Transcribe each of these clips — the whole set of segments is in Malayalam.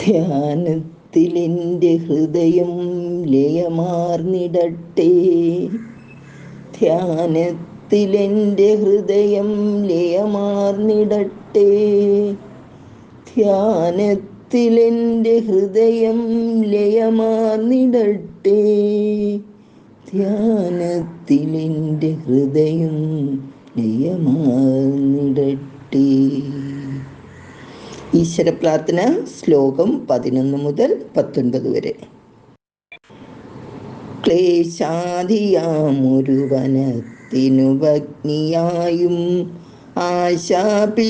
ധ്യാനത്തിലെന്റെ ഹൃദയം ലയമാർന്നിടട്ടെ. ധ്യാനത്തിലെന്റെ ഹൃദയം ലയമാർന്നിടട്ടെ. ധ്യാനത്തിലെന്റെ ഹൃദയം ലയമാർന്നിടട്ടെ. ധ്യാനത്തിലെന്റെ ഹൃദയം ലയമാർന്നിടട്ടെ. ഈശ്വര പ്രാർത്ഥന ശ്ലോകം പതിനൊന്ന് മുതൽ പത്തൊൻപത് വരെ. ക്ലേശാധിയാമൊരു വനത്തിനു ഭഗ്നിയായും ആശാപിശാചിനൊരു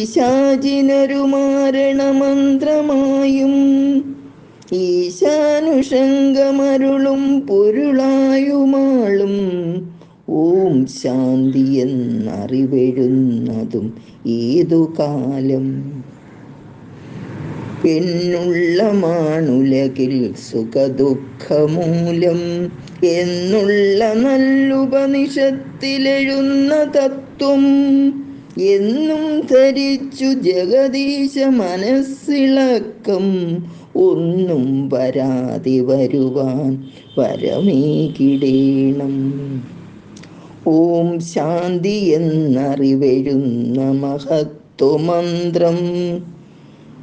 മാരണമന്ത്രമായും ഈശാനുഷംഗമരുളും പൊരുളായുമാളും ഓം ശാന്തി എന്നറിവെഴുന്നതും ഏതു കാലം എന്നുള്ള മാണുലകിൽ സുഖദുഃഖമൂലം എന്നുള്ള നല്ലുപനിഷത്തിലെഴുന്ന തത്വം എന്നും ധരിച്ചു ജഗദീശ മനസ്സിളക്കം ഒന്നും വരാതെ വരുവാൻ വരമേ കിടേണം. ഓം ശാന്തി എന്നറിവരുന്ന മഹത്വമന്ത്രം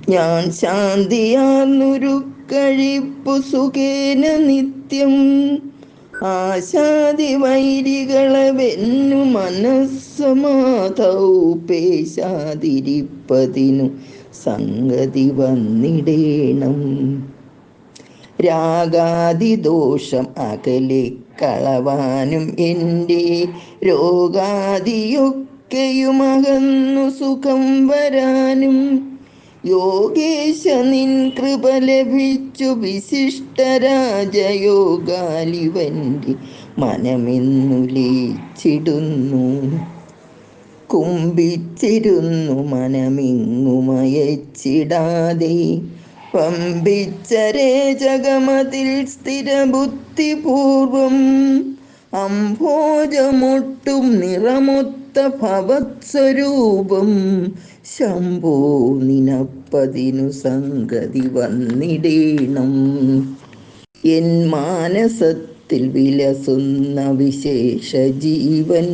ഞാൻ ശാന്തിയാർന്നൊരു കഴിപ്പു സുഖേന നിത്യം. ആശാദി വൈരികളെ വെന്നു മനസ്സമാതൗ വന്നിടേണം. രാഗാദിദോഷം അകലെ കളവാനും എന്റെ രോഗാദിയൊക്കെയുമകന്നു സുഖം വരാനും യോഗേശ നിൻ കൃപ ലഭിച്ചു. വിശിഷ്ട രാജയോഗാലിവന്റെ മനമെന്നുലീച്ചിടുന്നു കുമ്പിച്ചിരുന്നു മനമിങ്ങുമയച്ചിടാതെ പമ്പിച്ചരേ ജഗമതിൽ സ്ഥിരബുദ്ധിപൂർവം അംഭോജമൊട്ടും നിറമൊത്ത ഭവത്സ്വരൂപം ശംഭോ നിനപ്പതിനു സംഗതി വന്നിടേണം. എൻ മാനസത്തിൽ വിലസുന്ന വിശേഷ ജീവൻ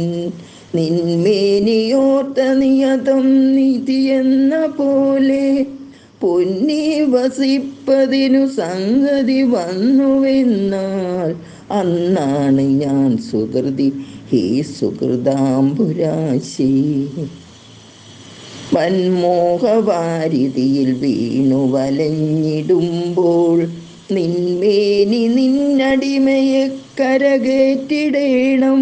നിന്മേനിയോർത്ത നിയതം നിധി എന്ന പോലെ പൊന്നി വസിപ്പതിനു സംഗതി വന്നുവെന്നാൽ അന്നാണ് ഞാൻ സുഹൃതി ഹേ സുഹൃതാംബുരാശി. മൻമോഹവാരിതിയിൽ വീണു വലഞ്ഞിടുമ്പോൾ നിൻമേനി നിന്നടിമയെ കരകേറ്റിടേണം.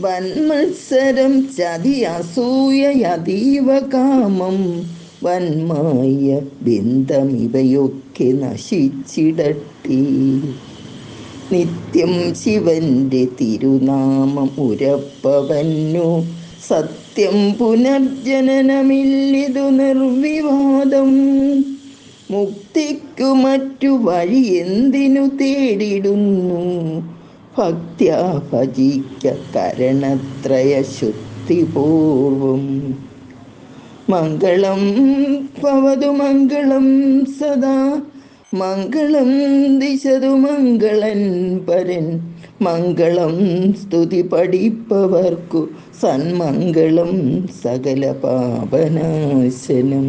വന്മത്സരം ചതി അസൂയ അതീവ കാമം. വന്മായ ബന്ധമിവയൊക്കെ നശിച്ചിടട്ടെ. നിത്യം ശിവന്റെ തിരുനാമം ഉരപ്പവന്നു. സത്യം പുനർജനനമില്ലിതു നിർവിവാദം. മുക്തിക്കു മറ്റു വഴി എന്തിനു തേടിടുന്നു? ഭക്ത്യാ ഭജിക്ക കരണത്രയ ശുദ്ധിപൂർവം. മംഗളം പവതു മംഗളം സദാ മംഗളം ദിശതു മംഗളൻ പരൻ. മംഗളം സ്തുതി പഠിപ്പവർക്കു സന്മംഗളം സകല പാപനാശനം